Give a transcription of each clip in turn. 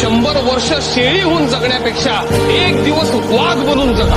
शंभर वर्ष शेळी होऊन जगण्यापेक्षा एक दिवस वाघ बनून जगा.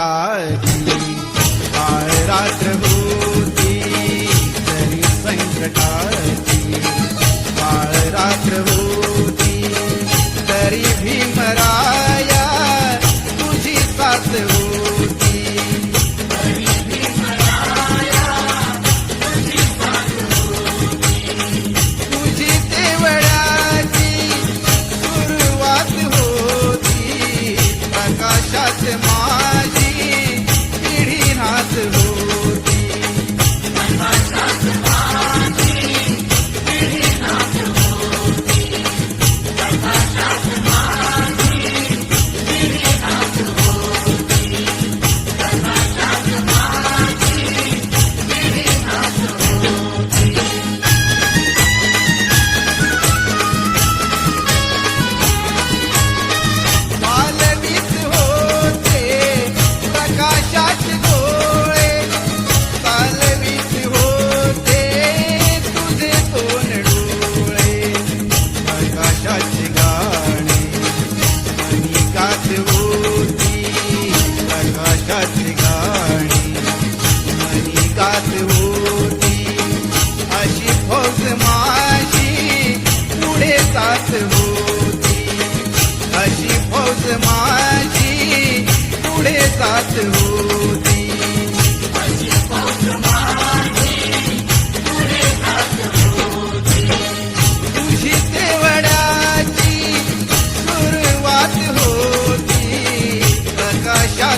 तारी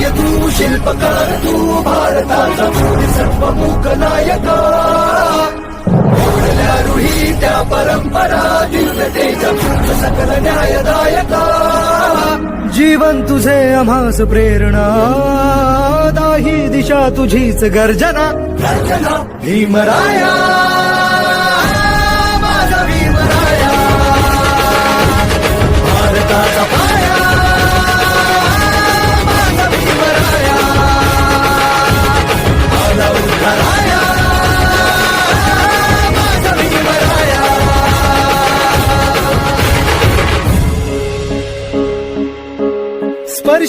क्रांती तू शिल्पकार तू भारताचा बोधिसत्व मूक नायका मोडल्या रूढी त्या परंपरा दिव्य सकल न्यायदायका जीवन तुझे आम्हास प्रेरणा दाही दिशा तुझीच गर्जना गर्जना भीमराया.